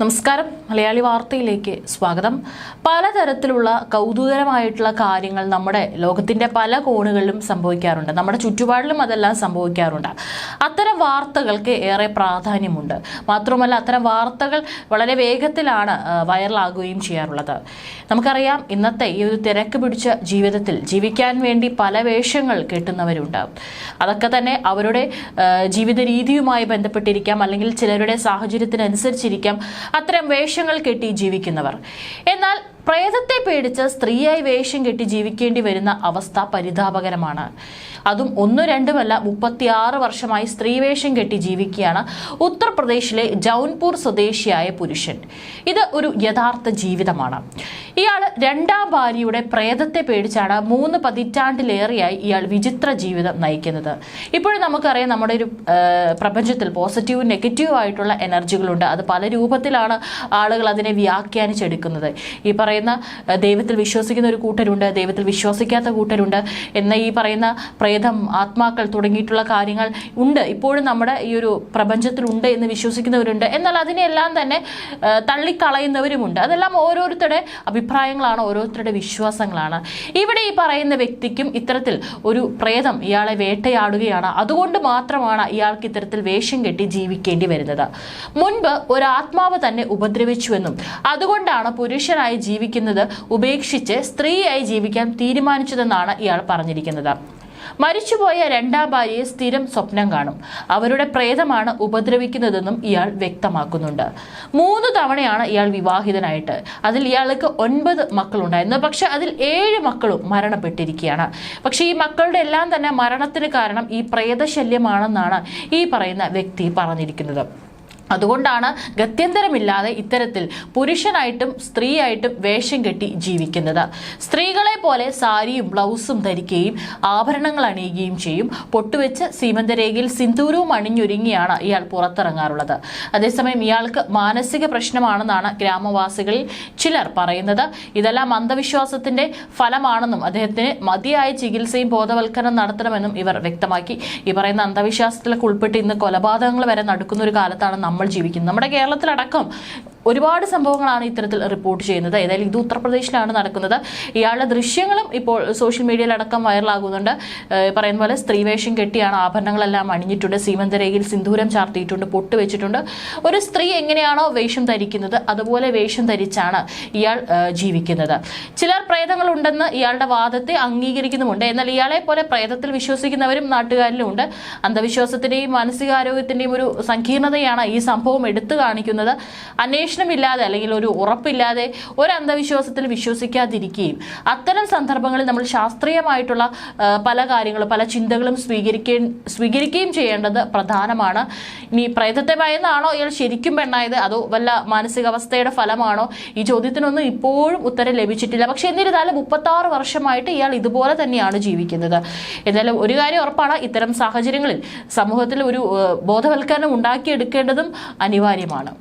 നമസ്കാരം. മലയാളി വാർത്തയിലേക്ക് സ്വാഗതം. പലതരത്തിലുള്ള കൗതുകരമായിട്ടുള്ള കാര്യങ്ങൾ നമ്മുടെ ലോകത്തിന്റെ പല കോണുകളിലും സംഭവിക്കാറുണ്ട്. നമ്മുടെ ചുറ്റുപാടിലും അതെല്ലാം സംഭവിക്കാറുണ്ട്. അത്തരം വാർത്തകൾക്ക് ഏറെ പ്രാധാന്യമുണ്ട്. മാത്രമല്ല അത്തരം വാർത്തകൾ വളരെ വേഗത്തിലാണ് വൈറലാകുകയും ചെയ്യാറുള്ളത്. നമുക്കറിയാം ഇന്നത്തെ ഈ ഒരു തിരക്ക് പിടിച്ച ജീവിതത്തിൽ ജീവിക്കാൻ വേണ്ടി പല വേഷങ്ങൾ കെട്ടുന്നവരുണ്ട്. അതൊക്കെ തന്നെ അവരുടെ ജീവിത രീതിയുമായി ബന്ധപ്പെട്ടിരിക്കാം. അല്ലെങ്കിൽ ചിലരുടെ സാഹചര്യത്തിനനുസരിച്ചിരിക്കാം. അത്തരം വേഷങ്ങൾ കെട്ടി ജീവിക്കുന്നവർ. എന്നാൽ പ്രേതത്തെ പേടിച്ച് സ്ത്രീയായി വേഷം കെട്ടി ജീവിക്കേണ്ടി വരുന്ന അവസ്ഥ പരിതാപകരമാണ്. അതും ഒന്നും രണ്ടുമല്ല മുപ്പത്തിയാറ് വർഷമായി സ്ത്രീവേഷം കെട്ടി ജീവിക്കുകയാണ് ഉത്തർപ്രദേശിലെ ജൗൻപൂർ സ്വദേശിയായ പുരുഷൻ. ഇത് ഒരു യഥാർത്ഥ ജീവിതമാണ്. രണ്ടാം ഭാര്യയുടെ പ്രേതത്തെ പേടിച്ചാണ് മൂന്ന് പതിറ്റാണ്ടിലേറെയായി ഇയാൾ വിചിത്ര ജീവിതം നയിക്കുന്നത്. ഇപ്പോഴും നമുക്കറിയാം നമ്മുടെ ഒരു പ്രപഞ്ചത്തിൽ പോസിറ്റീവും നെഗറ്റീവും ആയിട്ടുള്ള എനർജികളുണ്ട്. അത് പല രൂപത്തിലാണ് ആളുകൾ അതിനെ വ്യാഖ്യാനിച്ചെടുക്കുന്നത്. ഈ പറയുന്ന ദൈവത്തിൽ വിശ്വസിക്കുന്ന ഒരു കൂട്ടരുണ്ട് ദൈവത്തിൽ വിശ്വസിക്കാത്ത കൂട്ടരുണ്ട് എന്ന ഈ പറയുന്ന പ്രേതം ആത്മാക്കൾ തുടങ്ങിയിട്ടുള്ള കാര്യങ്ങൾ ഉണ്ട്. ഇപ്പോഴും നമ്മുടെ ഈ ഒരു പ്രപഞ്ചത്തിലുണ്ട് എന്ന് വിശ്വസിക്കുന്നവരുണ്ട്. എന്നാൽ അതിനെല്ലാം തന്നെ തള്ളിക്കളയുന്നവരുമുണ്ട്. അതെല്ലാം ഓരോരുത്തരുടെ അഭിപ്രായങ്ങളാണ് ഓരോരുത്തരുടെ വിശ്വാസങ്ങളാണ്. ഇവിടെ ഈ പറയുന്ന വ്യക്തിക്കും ഇത്തരത്തിൽ ഒരു പ്രേതം ഇയാളെ വേട്ടയാടുകയാണ്. അതുകൊണ്ട് മാത്രമാണ് ഇയാൾക്ക് ഇത്തരത്തിൽ വേഷം കെട്ടി ജീവിക്കേണ്ടി വരുന്നത്. മുൻപ് ഒരു ആത്മാവ് തന്നെ ഉപദ്രവിച്ചുവെന്നും അതുകൊണ്ടാണ് പുരുഷനായി ജീവിക്കുന്നത് ഉപേക്ഷിച്ച് സ്ത്രീയായി ജീവിക്കാൻ തീരുമാനിച്ചതെന്നാണ് ഇയാൾ പറഞ്ഞിരിക്കുന്നത്. മരിച്ചുപോയ രണ്ടാം ഭാര്യയെ സ്ഥിരം സ്വപ്നം കാണും. അവരുടെ പ്രേതമാണ് ഉപദ്രവിക്കുന്നതെന്നും ഇയാൾ വ്യക്തമാക്കുന്നുണ്ട്. മൂന്ന് തവണയാണ് ഇയാൾ വിവാഹിതനായിട്ട്. അതിൽ ഇയാൾക്ക് ഒൻപത് മക്കളുണ്ടായിരുന്നു. പക്ഷെ അതിൽ ഏഴ് മക്കളും മരണപ്പെട്ടിരിക്കുകയാണ്. പക്ഷെ ഈ മക്കളുടെ എല്ലാം തന്നെ മരണത്തിന് കാരണം ഈ പ്രേതശല്യമാണെന്നാണ് ഈ പറയുന്ന വ്യക്തി പറഞ്ഞിരിക്കുന്നത്. അതുകൊണ്ടാണ് ഗത്യന്തരമില്ലാതെ ഇത്തരത്തിൽ പുരുഷനായിട്ടും സ്ത്രീയായിട്ടും വേഷം കെട്ടി ജീവിക്കുന്നത്. സ്ത്രീകളെ പോലെ സാരിയും ബ്ലൗസും ധരിക്കുകയും ആഭരണങ്ങൾ അണിയുകയും ചെയ്യും. പൊട്ടുവെച്ച് സീമന്തരേഖയിൽ സിന്ദൂരവും അണിഞ്ഞൊരുങ്ങിയാണ് ഇയാൾ പുറത്തിറങ്ങാറുള്ളത്. അതേസമയം ഇയാൾക്ക് മാനസിക പ്രശ്നമാണെന്നാണ് ഗ്രാമവാസികളിൽ ചിലർ പറയുന്നത്. ഇതെല്ലാം അന്ധവിശ്വാസത്തിന്റെ ഫലമാണെന്നും അദ്ദേഹത്തിന് മതിയായ ചികിത്സയും ബോധവൽക്കരണം നടത്തണമെന്നും ഇവർ വ്യക്തമാക്കി. ഈ പറയുന്ന അന്ധവിശ്വാസത്തിലൊക്കെ ഉൾപ്പെട്ട് ഇന്ന് കൊലപാതകങ്ങൾ വരെ നടക്കുന്ന ഒരു കാലത്താണ് നമ്മൾ ജീവിക്കുന്നത് നമ്മുടെ കേരളത്തിലടക്കം ഒരുപാട് സംഭവങ്ങളാണ് ഇത്തരത്തിൽ റിപ്പോർട്ട് ചെയ്യുന്നത്. ഏതായാലും ഇത് ഉത്തർപ്രദേശിലാണ് നടക്കുന്നത്. ഇയാളുടെ ദൃശ്യങ്ങളും ഇപ്പോൾ സോഷ്യൽ മീഡിയയിലടക്കം വൈറലാകുന്നുണ്ട്. പറയുന്ന പോലെ സ്ത്രീവേഷം കെട്ടിയാണ് ആഭരണങ്ങളെല്ലാം അണിഞ്ഞിട്ടുണ്ട് സീമന്തരേഖയിൽ സിന്ദൂരം ചാർത്തിയിട്ടുണ്ട് പൊട്ട് വെച്ചിട്ടുണ്ട്. ഒരു സ്ത്രീ എങ്ങനെയാണോ വേഷം ധരിക്കുന്നത് അതുപോലെ വേഷം ധരിച്ചാണ് ഇയാൾ ജീവിക്കുന്നത്. ചിലർ പ്രേതങ്ങളുണ്ടെന്ന് ഇയാളുടെ വാദത്തെ അംഗീകരിക്കുന്നുമുണ്ട്. എന്നാൽ ഇയാളെ പോലെ പ്രേതത്തിൽ വിശ്വസിക്കുന്നവരും നാട്ടുകാരിലും ഉണ്ട്. അന്ധവിശ്വാസത്തിന്റെയും മാനസികാരോഗ്യത്തിന്റെയും ഒരു സങ്കീർണതയാണ് ഈ സംഭവം എടുത്തു കാണിക്കുന്നത്. അന്വേഷണമില്ലാതെ അല്ലെങ്കിൽ ഒരു ഉറപ്പില്ലാതെ ഒരു അന്ധവിശ്വാസത്തിൽ വിശ്വസിക്കാതിരിക്കുകയും അത്തരം സന്ദർഭങ്ങളിൽ നമ്മൾ ശാസ്ത്രീയമായിട്ടുള്ള പല കാര്യങ്ങളും പല ചിന്തകളും സ്വീകരിക്കേ സ്വീകരിക്കുകയും ചെയ്യേണ്ടത് പ്രധാനമാണ്. ഇനി പ്രേതത്തെ ഭയന്നാണോ? ഇയാൾ ശരിക്കും പെണ്ണായത് അതോ വല്ല മാനസികാവസ്ഥയുടെ ഫലമാണോ? ഈ ചോദ്യത്തിനൊന്നും ഇപ്പോഴും ഉത്തരം ലഭിച്ചിട്ടില്ല. പക്ഷെ എന്നിരുന്നാലും മുപ്പത്താറ് വർഷമായിട്ട് ഇയാൾ ഇതുപോലെ തന്നെയാണ് ജീവിക്കുന്നത്. എന്നാലും ഒരു കാര്യം ഉറപ്പാണ് ഇത്തരം സാഹചര്യങ്ങളിൽ സമൂഹത്തിൽ ഒരു ബോധവൽക്കരണം ഉണ്ടാക്കിയെടുക്കേണ്ടതും അനിവാര്യമാണ്.